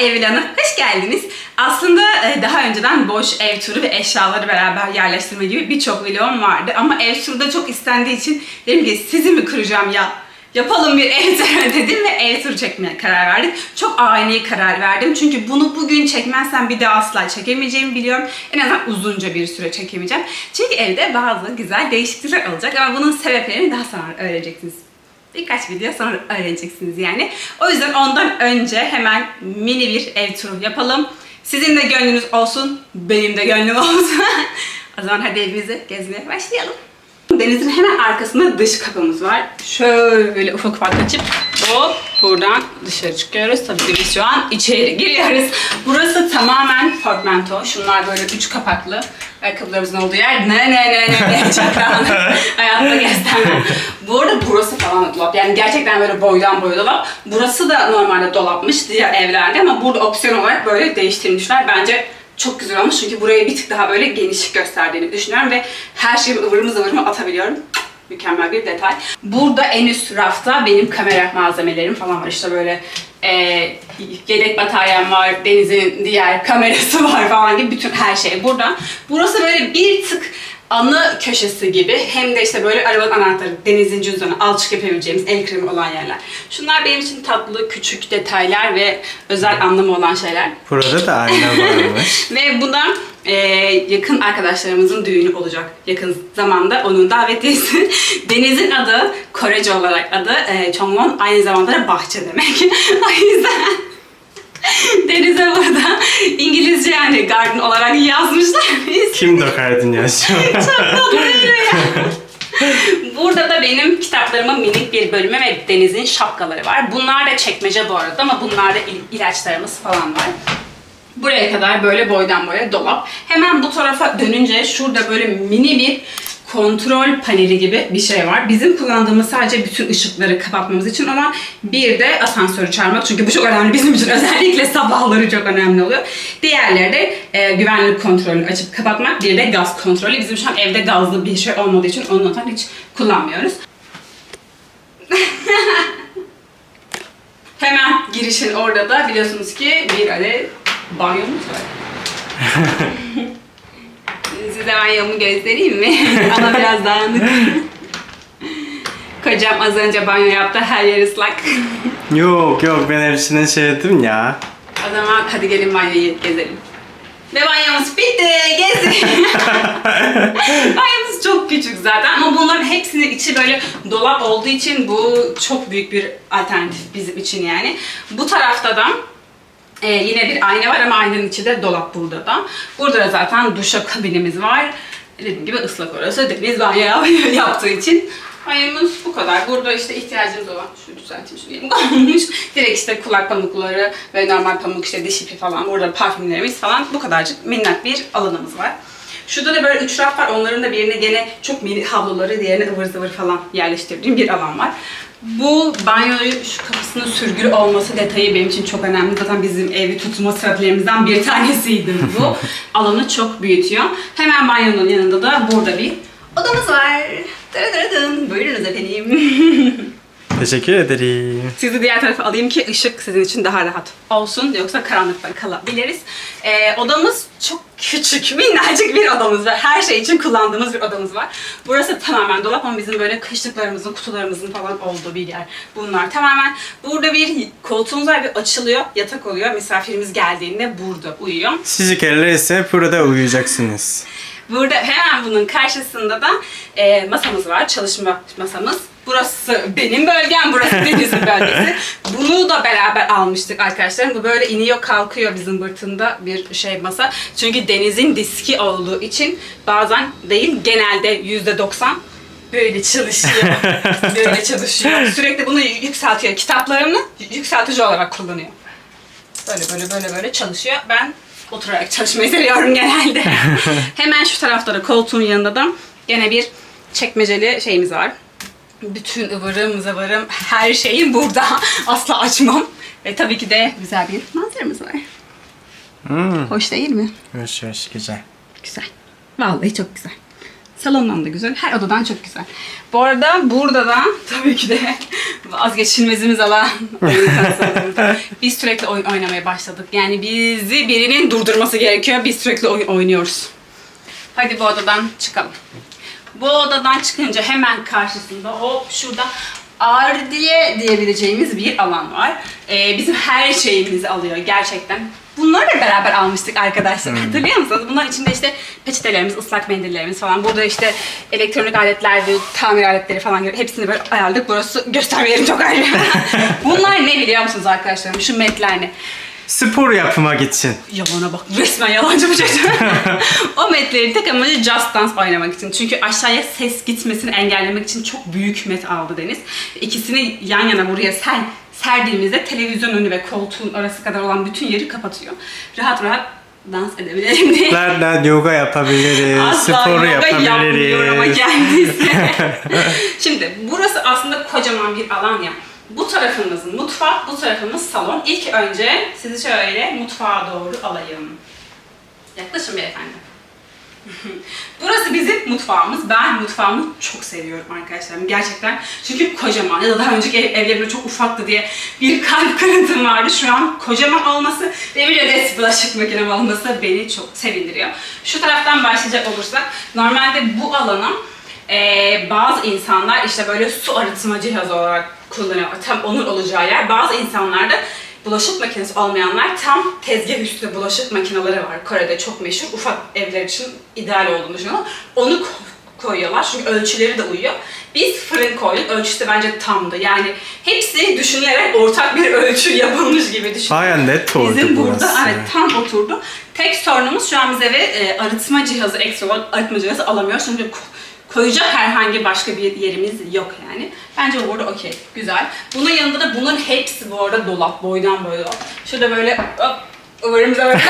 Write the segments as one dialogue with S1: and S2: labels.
S1: Evlan'a hoş geldiniz. Aslında e, daha önceden boş ev turu ve eşyaları beraber yerleştirme gibi birçok vlogum vardı. Ama ev turu da çok istendiği için dedim ki sizi mi kıracağım ya? Yapalım bir ev turu dedim ve ev turu çekmeye karar verdik. Çok ani karar verdim. Çünkü bunu bugün çekmezsem bir daha asla çekemeyeceğimi biliyorum. En azından uzunca bir süre çekemeyeceğim. Çünkü evde bazı güzel değişiklikler olacak ama bunun sebeplerini daha sonra öğreneceksiniz. Birkaç video sonra öğreneceksiniz yani. O yüzden ondan önce hemen mini bir ev turu yapalım. Sizin de gönlünüz olsun, benim de gönlüm olsun. o zaman hadi evimizi gezmeye başlayalım. Denizin hemen arkasında dış kapımız var. Şöyle ufak ufak açıp hop buradan dışarı çıkıyoruz. Tabii ki biz şu an içeri giriyoruz. Burası tamamen portmanto. Şunlar böyle üç kapaklı. Ayakkabılarımızın olduğu yer. Ne ne ne ne ne çok rahat. Hayatta göstermem. Bu arada burası falan dolap. Yani gerçekten böyle boydan boya dolap. Burası da normalde dolapmış diğer evlerde ama burada opsiyon olarak böyle değiştirmişler. Bence çok güzel olmuş çünkü burayı bir tık daha böyle geniş gösterdiğini düşünüyorum ve her şeyimi ıvırımı zıvırımı atabiliyorum. Mükemmel bir detay. Burada en üst rafta benim kamera malzemelerim falan var. İşte böyle e, yedek bataryam var, Deniz'in diğer kamerası var falan gibi bütün her şey burada. Burası böyle bir tık anı köşesi gibi hem de işte böyle arabanın anahtarı, denizin cüzdanı, alçık yapabileceğimiz el kremi olan yerler. Şunlar benim için tatlı, küçük detaylar ve özel anlamı olan şeyler.
S2: Burada da ayna varmış.
S1: Ve bu da e, yakın arkadaşlarımızın düğünü olacak yakın zamanda. Onun davetiyesi. Deniz'in adı, Korece olarak adı e, Chongwon. Aynı zamanda da bahçe demek. o yüzden Deniz'e burada İngilizce yani garden olarak yazmışlar. Biz
S2: Kim dokardın yazıyor?
S1: çok tatlı değil mi ya? Burada da benim kitaplarımın minik bir bölümü ve Deniz'in şapkaları var. Bunlar da çekmece bu arada ama bunlarda il- ilaçlarımız falan var. Buraya kadar böyle boydan boya dolap. Hemen bu tarafa dönünce şurada böyle mini bir kontrol paneli gibi bir şey var. Bizim kullandığımız sadece bütün ışıkları kapatmamız için ama bir de asansörü çağırmak. Çünkü bu çok önemli bizim için. Özellikle sabahları çok önemli oluyor. Diğerleri de e, güvenlik kontrolünü açıp kapatmak. Bir de gaz kontrolü. Bizim şu an evde gazlı bir şey olmadığı için onu zaten hiç kullanmıyoruz. Hemen girişin orada da biliyorsunuz ki bir adet banyomuz var. Banyomu göstereyim mi? Ama biraz dağınık. Kocam az önce banyo yaptı, her yer ıslak.
S2: yok yok ben hepsini sevdim ya.
S1: o zaman hadi gelin banyoyu gezelim. Ve banyomuz bitti, gezin. Banyomuz çok küçük zaten ama bunların hepsinin içi böyle dolap olduğu için bu çok büyük bir alternatif bizim için yani. Bu tarafta da ee, yine bir ayna var ama aynanın içi de dolap burada da. Burada da zaten duşa kabinimiz var. Dediğim gibi ıslak orası. Deniz banyo yap- yaptığı için. Banyomuz bu kadar. Burada işte ihtiyacımız olan, şu düzelteyim şunu kalmış. Direkt işte kulak pamukları ve normal pamuk işte diş ipi falan. Burada parfümlerimiz falan. Bu kadarcık minnak bir alanımız var. Şurada da böyle üç raf var. Onların da birine gene çok mini havluları, diğerine ıvır zıvır falan yerleştirdiğim bir alan var. Bu banyoyu şu kapısının sürgülü olması detayı benim için çok önemli. Zaten bizim evi tutma sebeplerimizden bir tanesiydi bu. Alanı çok büyütüyor. Hemen banyonun yanında da burada bir odamız var. Dırıdırıdın. Buyurunuz efendim.
S2: Teşekkür ederim.
S1: Sizi diğer tarafa alayım ki ışık sizin için daha rahat olsun. Yoksa karanlıkta kalabiliriz. Ee, odamız çok küçük, minnacık bir odamız var. Her şey için kullandığımız bir odamız var. Burası tamamen dolap ama bizim böyle kışlıklarımızın, kutularımızın falan olduğu bir yer. Bunlar tamamen. Burada bir koltuğumuz var bir açılıyor, yatak oluyor. Misafirimiz geldiğinde burada uyuyor.
S2: Sizi gelirse burada uyuyacaksınız.
S1: Burada hemen bunun karşısında da e, masamız var, çalışma masamız. Burası benim bölgem, burası Deniz'in bölgesi. Bunu da beraber almıştık arkadaşlarım. Bu böyle iniyor kalkıyor bizim bırtında bir şey masa. Çünkü Deniz'in diski olduğu için bazen değil genelde yüzde doksan böyle çalışıyor. böyle çalışıyor. Sürekli bunu yükseltiyor. Kitaplarını yükseltici olarak kullanıyor. Böyle böyle böyle böyle çalışıyor. Ben oturarak çalışmayı seviyorum genelde. Hemen şu tarafta da koltuğun yanında da gene bir çekmeceli şeyimiz var. Bütün ıvırım zıvırım her şeyim burada. Asla açmam. Ve tabii ki de güzel bir manzaramız var.
S2: Hmm.
S1: Hoş değil mi?
S2: Hoş hoş güzel.
S1: Güzel. Vallahi çok güzel. Salondan da güzel. Her odadan çok güzel. Bu arada burada da tabii ki de vazgeçilmezimiz konsolları. Biz sürekli oyun oynamaya başladık. Yani bizi birinin durdurması gerekiyor. Biz sürekli oyun oynuyoruz. Hadi bu odadan çıkalım. Bu odadan çıkınca hemen karşısında hop şurada ardiye diyebileceğimiz bir alan var. Ee, bizim her şeyimizi alıyor gerçekten. Bunları da beraber almıştık arkadaşlar. Hatırlıyor musunuz? Bunların içinde işte peçetelerimiz, ıslak mendillerimiz falan. Burada işte elektronik aletler tamir aletleri falan gibi hepsini böyle ayarladık. Burası göstermelerim çok ayrı. Bunlar ne biliyor musunuz arkadaşlarım? Şu metler ne?
S2: Spor yapmak için.
S1: Yalana bak resmen yalancı bu çocuk. o metleri tek amacı Just Dance oynamak için. Çünkü aşağıya ses gitmesini engellemek için çok büyük met aldı Deniz. İkisini yan yana buraya ser, serdiğimizde televizyon önü ve koltuğun arası kadar olan bütün yeri kapatıyor. Rahat rahat dans edebilirim diye.
S2: Nereden yoga yapabiliriz,
S1: Asla
S2: spor
S1: yoga yapmıyor ama
S2: yapabiliriz.
S1: kendisi. Şimdi burası aslında kocaman bir alan ya. Bu tarafımız mutfak, bu tarafımız salon. İlk önce sizi şöyle mutfağa doğru alayım. Yaklaşın beyefendi. Burası bizim mutfağımız. Ben mutfağımı çok seviyorum arkadaşlarım. Gerçekten. Çünkü kocaman. Ya da daha önceki ev, evlerimde çok ufaktı diye bir kalp kırıntım vardı. Şu an kocaman olması ve bir adet bulaşık makinem olması beni çok sevindiriyor. Şu taraftan başlayacak olursak. Normalde bu alanı ee, bazı insanlar işte böyle su arıtma cihazı olarak kullanıyor. Tam onun olacağı yer. Bazı insanlar da bulaşık makinesi olmayanlar tam tezgah üstü bulaşık makineleri var. Kore'de çok meşhur. Ufak evler için ideal olduğunu düşünüyorum. Onu ko- koyuyorlar çünkü ölçüleri de uyuyor. Biz fırın koyduk. Ölçüsü bence tamdı. Yani hepsi düşünülerek ortak bir ölçü yapılmış gibi düşünüyorum.
S2: Baya net oldu
S1: Bizim burada
S2: burası.
S1: evet tam oturdu. Tek sorunumuz şu an biz eve e, arıtma cihazı, ekstra arıtma cihazı alamıyoruz. Çünkü koyacak herhangi başka bir yerimiz yok yani. Bence orada okey, güzel. Bunun yanında da bunların hepsi bu arada dolap, boydan boya. Şurada böyle hop, ıvırımıza böyle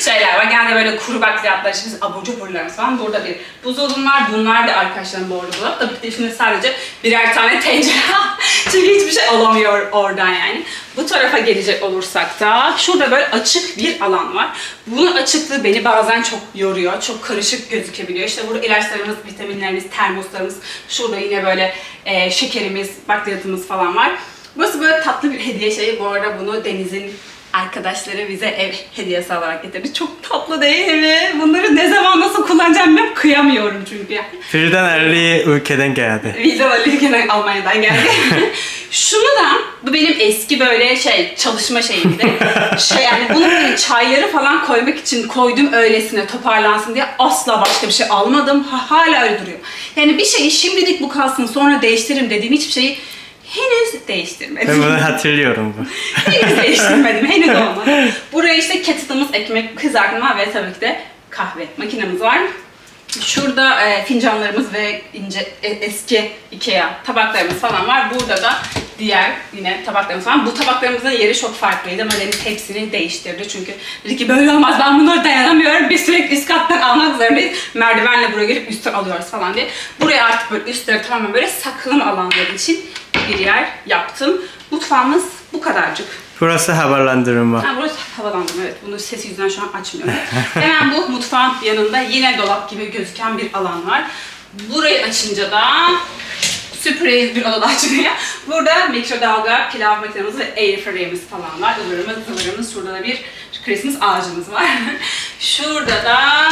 S1: şeyler var. Genelde böyle kuru bakliyatlar, işte abur cuburlarımız falan. Burada bir buzdolabım var. Bunlar da arkadaşlarım bu arada dolap. Tabii ki şimdi sadece birer tane tencere. Çünkü hiçbir şey alamıyor oradan yani. Bu tarafa gelecek olursak da şurada böyle açık bir alan var. Bunun açıklığı beni bazen çok yoruyor. Çok karışık gözükebiliyor. İşte burada ilaçlarımız, vitaminlerimiz, termoslarımız. Şurada yine böyle e, şekerimiz, bakliyatımız falan var. Burası böyle tatlı bir hediye şeyi. Bu arada bunu Deniz'in arkadaşları bize ev hediyesi olarak getirdi. Çok tatlı değil mi? Bunları ne zaman nasıl kullanacağım ben kıyamıyorum çünkü.
S2: Birden 50 ülkeden geldi.
S1: Vize alırken Almanya'dan geldi. Şunu da, bu benim eski böyle şey, çalışma şeyimdi. şey yani bunu böyle çayları falan koymak için koydum öylesine toparlansın diye asla başka bir şey almadım. Ha, hala öyle duruyor. Yani bir şeyi şimdilik bu kalsın sonra değiştiririm dediğim hiçbir şeyi henüz değiştirmedim.
S2: Ben bunu hatırlıyorum bu.
S1: henüz değiştirmedim, henüz olmadı. Buraya işte kettle'ımız, ekmek kızartma ve tabii ki de kahve makinemiz var. Şurada e, fincanlarımız ve ince e, eski Ikea tabaklarımız falan var. Burada da diğer yine tabaklarımız var. Bu tabaklarımızın yeri çok farklıydı ama Deniz hepsini değiştirdi. Çünkü dedi ki böyle olmaz ben bunları dayanamıyorum. Biz sürekli üst kattan almak zorundayız. Merdivenle buraya gelip üstten alıyoruz falan diye. Buraya artık böyle üstleri tamamen böyle saklama alanları için bir yer yaptım. Mutfağımız bu kadarcık.
S2: Burası havalandırma.
S1: Ha, burası havalandırma evet. Bunu ses yüzünden şu an açmıyorum. Hemen bu mutfağın yanında yine dolap gibi gözüken bir alan var. Burayı açınca da sürpriz bir oda açmaya. Burada mikrodalga, pilav makinemiz ve airfryer'imiz falan var. Ivırımız, ıvırımız. Şurada da bir Christmas ağacımız var. Şurada da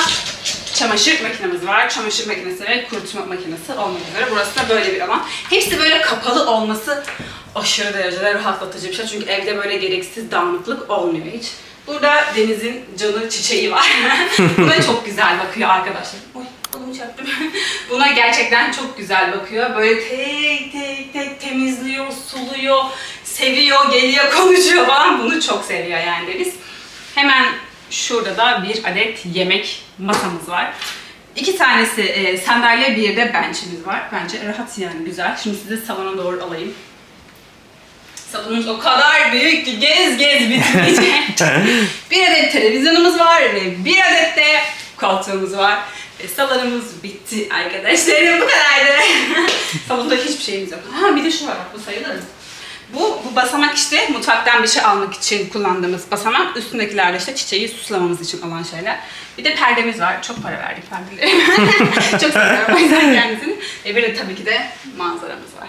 S1: çamaşır makinemiz var. Çamaşır makinesi ve kurutma makinesi olmak üzere. Burası da böyle bir alan. Hepsi böyle kapalı olması aşırı derecede rahatlatıcı bir şey. Çünkü evde böyle gereksiz dağınıklık olmuyor hiç. Burada Deniz'in canı çiçeği var. Buna çok güzel bakıyor arkadaşlar. Oy, kolumu çarptım. Buna gerçekten çok güzel bakıyor. Böyle tek tek tek temizliyor, suluyor, seviyor, geliyor, konuşuyor falan. Bunu çok seviyor yani Deniz. Hemen şurada da bir adet yemek masamız var. İki tanesi e, sandalye, bir de benchimiz var. Bence rahat yani güzel. Şimdi sizi salona doğru alayım. Salonumuz o kadar büyük ki gez gez bitmeyecek. bir adet televizyonumuz var ve bir adet de koltuğumuz var. Ve salonumuz bitti arkadaşlarım bu kadardı. Salonda hiçbir şeyimiz yok. Ha bir de şu var bak, bu sayılır mı? Bu, bu basamak işte mutfaktan bir şey almak için kullandığımız basamak. Üstündekiler de işte çiçeği süslememiz için olan şeyler. Bir de perdemiz var. Çok para verdik perdeleri. Çok seviyorum o yüzden kendisini. Ve bir de tabii ki de manzaramız var.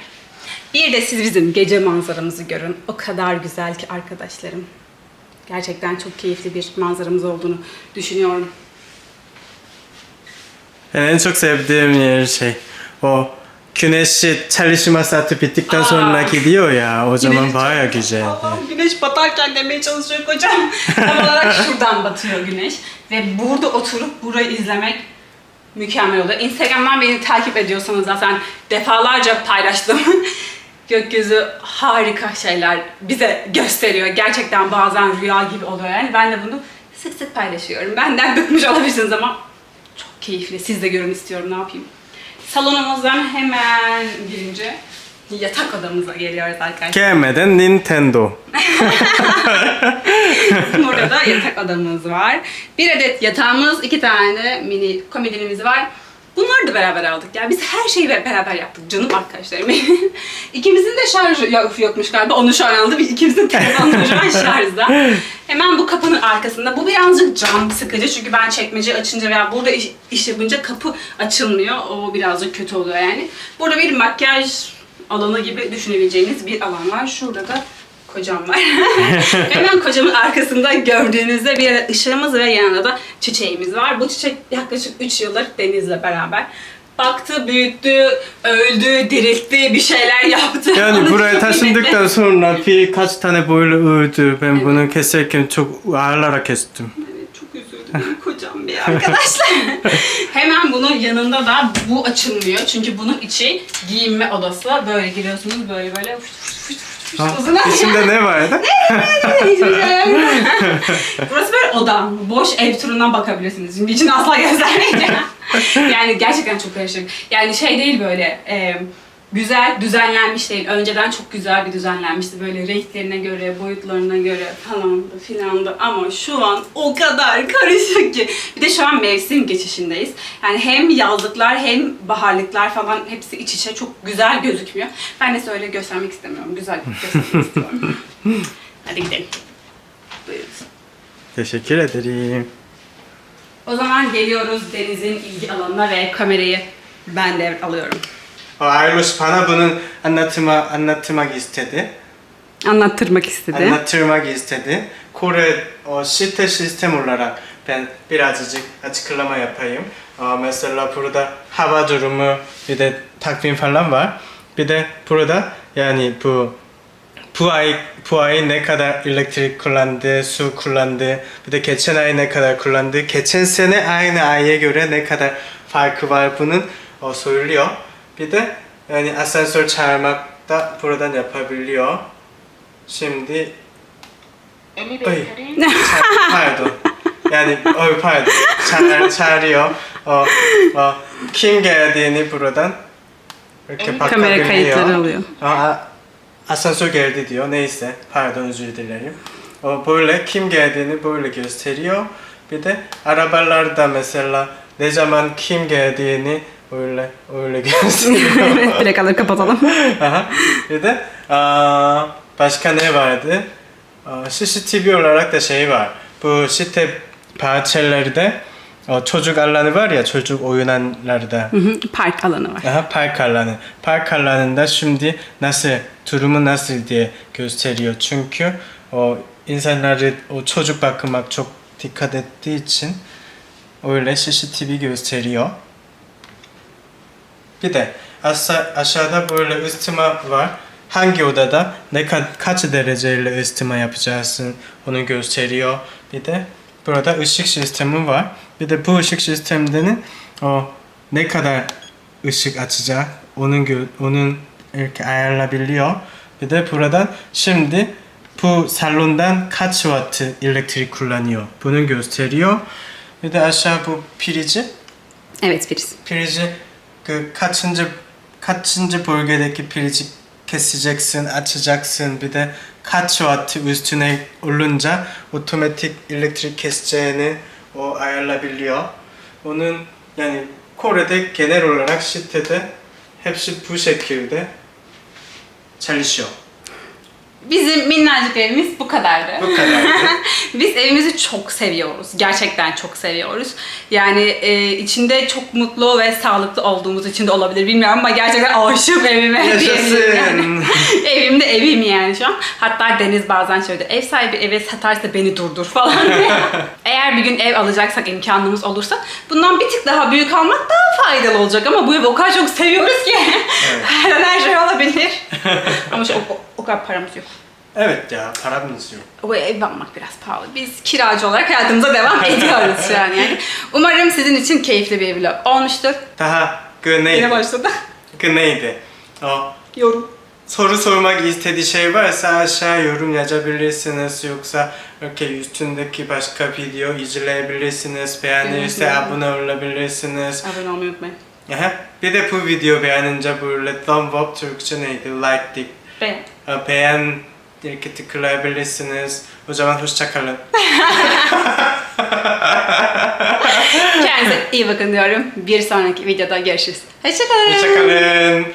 S1: Bir de siz bizim gece manzaramızı görün. O kadar güzel ki arkadaşlarım. Gerçekten çok keyifli bir manzaramız olduğunu düşünüyorum.
S2: Ben en çok sevdiğim yer şey o güneşi çalışma saati bittikten
S1: Aa.
S2: sonra gidiyor ya o zaman
S1: Güneş-
S2: baya.
S1: Allah'ım güneş batarken demeye çalışıyor kocam. Tam olarak şuradan batıyor güneş. Ve burada oturup burayı izlemek mükemmel oluyor. Instagram'dan beni takip ediyorsanız zaten defalarca paylaştım. Gökyüzü harika şeyler bize gösteriyor. Gerçekten bazen rüya gibi oluyor yani. Ben de bunu sık sık paylaşıyorum. Benden bıkmış olabilirsiniz ama çok keyifli. Siz de görün istiyorum ne yapayım. Salonumuzdan hemen girince yatak odamıza geliyoruz arkadaşlar.
S2: Gelmeden Nintendo.
S1: Burada da yatak odamız var. Bir adet yatağımız, iki tane de mini komodinimiz var. Bunları da beraber aldık. Yani biz her şeyi be- beraber yaptık canım arkadaşlarım. İkimizin de şarjı yok- yokmuş galiba. Onu şu an aldı. İkimizin telefonları şu an şarjda. Hemen bu kapının arkasında. Bu birazcık can sıkıcı. Çünkü ben çekmece açınca veya burada iş, iş yapınca kapı açılmıyor. O birazcık kötü oluyor yani. Burada bir makyaj alanı gibi düşünebileceğiniz bir alan var. Şurada da kocam var. Hemen kocamın arkasında gördüğünüzde bir adet ışığımız ve yanında da çiçeğimiz var. Bu çiçek yaklaşık 3 yıldır Deniz'le beraber baktı, büyüttü, öldü, diriltti, bir şeyler yaptı.
S2: Yani
S1: Onu
S2: buraya taşındıktan sonra birkaç tane böyle öldü. Ben bunu keserken çok ağlarak kestim.
S1: Evet, çok üzüldü benim kocam bir arkadaşlar. Hemen bunun yanında da bu açılmıyor. Çünkü bunun içi giyinme odası. Böyle giriyorsunuz böyle böyle fış fış fış
S2: Ha,
S1: uzun
S2: içinde ne vardı?
S1: Burası böyle oda. Boş ev turundan bakabilirsiniz. Şimdi içini asla göstermeyeceğim. yani gerçekten çok karışık. Yani şey değil böyle e, güzel düzenlenmiş değil. Önceden çok güzel bir düzenlenmişti. Böyle renklerine göre, boyutlarına göre falan da filan da. Ama şu an o kadar karışık ki. Bir de şu an mevsim geçişindeyiz. Yani hem yazlıklar hem baharlıklar falan hepsi iç içe çok güzel gözükmüyor. Ben de öyle göstermek istemiyorum. Güzel göstermek istiyorum. Hadi gidelim. Buyurun.
S2: Teşekkür ederim.
S1: O zaman geliyoruz Deniz'in ilgi alanına ve kamerayı ben de alıyorum.
S2: Anlatmak istedi.
S1: Anlattırmak istedi.
S2: Istedi. Kore site sistem olarak ben birazcık açıklama yapayım. Aa, mesela burada hava durumu bir de takvim falan var. Bir de burada yani bu bu ay bu ay ne kadar elektrik kullandı, su kullandı, bir de geçen ay ne kadar kullandı, geçen sene aynı aya göre ne kadar farkı var bunun o söylüyor. Bir de yani asansör çağırmak da buradan yapabiliyor. Şimdi
S3: Ay,
S2: ça- pardon. Yani oy pardon. Çağır, çağırıyor. O, o, kim geldiğini buradan i렇게
S3: Kamera
S1: kayıtları bakabiliyor. alıyor.
S2: Aa, asansör geldi diyor. Neyse. Pardon özür dilerim. O böyle kim geldiğini böyle gösteriyor. Bir de arabalarda mesela ne zaman kim geldiğini öyle öyle
S1: evet, plakaları kapatalım.
S2: Aha. Bir de aa, başka ne vardı? Aa, CCTV olarak da şey var. Bu site bahçelerde çocuk alanı var ya çocuk oyunanlarda.
S1: Hı hı, Park alanı var.
S2: Aha, park alanı. Park alanında şimdi nasıl durumu nasıl diye gösteriyor. Çünkü o insanları o çocuk bakmak çok dikkat ettiği için öyle CCTV gösteriyor. Bir de aşağı, aşağıda böyle ısıtma var. Hangi odada ne ka- kaç dereceyle ısıtma yapacaksın onu gösteriyor. Bir de burada ışık sistemi var. Bir de bu ışık sisteminin o ne kadar ışık açacak onun onun ayarlayabiliyor. Bir de buradan şimdi bu salondan kaç watt elektrik kullanıyor. Bunu gösteriyor. Bir de aşağı bu pirici
S1: Evet Filiz.
S2: pirici 그 kaçıncı kaçıncı bölgedeki pirici keseceksin, açacaksın. Bir de kaç watt üstüne olunca otomatik elektrik keseceğini o ayarlayabiliyor. Onun yani Kore'de genel olarak sitede hepsi bu şekilde çalışıyor.
S1: Bizim minnacık evimiz bu kadardı.
S2: Bu kadardı.
S1: Biz evimizi çok seviyoruz. Gerçekten çok seviyoruz. Yani e, içinde çok mutlu ve sağlıklı olduğumuz için de olabilir bilmiyorum ama gerçekten aşığım evime diyebilirim yani.
S2: Yaşasın.
S1: Evimde evim yani şu an. Hatta Deniz bazen şöyle ev sahibi eve satarsa beni durdur falan diye. Eğer bir gün ev alacaksak imkanımız olursa bundan bir tık daha büyük almak daha faydalı olacak ama bu evi o kadar çok seviyoruz ki an her şey olabilir. ama şu, o, o kadar paramız yok.
S2: Evet ya paramız yok.
S1: O ev almak biraz pahalı. Biz kiracı olarak hayatımıza devam ediyoruz şu an yani. Umarım sizin için keyifli bir vlog olmuştur.
S2: Daha güneydi.
S1: Yine başladı.
S2: Güneydi. O
S1: Yorum.
S2: soru sormak istediği şey varsa aşağı yorum yazabilirsiniz. Yoksa okey üstündeki başka video izleyebilirsiniz. Beğenirse
S1: Evet,
S2: abone olabilirsiniz.
S1: Abone olmayı unutmayın.
S2: Aha, Bir de bu video beğenince böyle thumb up Türkçe neydi? Like dik.
S1: Beğen.
S2: Ee, beğen Direkt tıklayabilirsiniz. O zaman hoşçakalın.
S1: Kendinize iyi bakın diyorum. Bir sonraki videoda görüşürüz. Hoşçakalın.
S2: Hoşçakalın.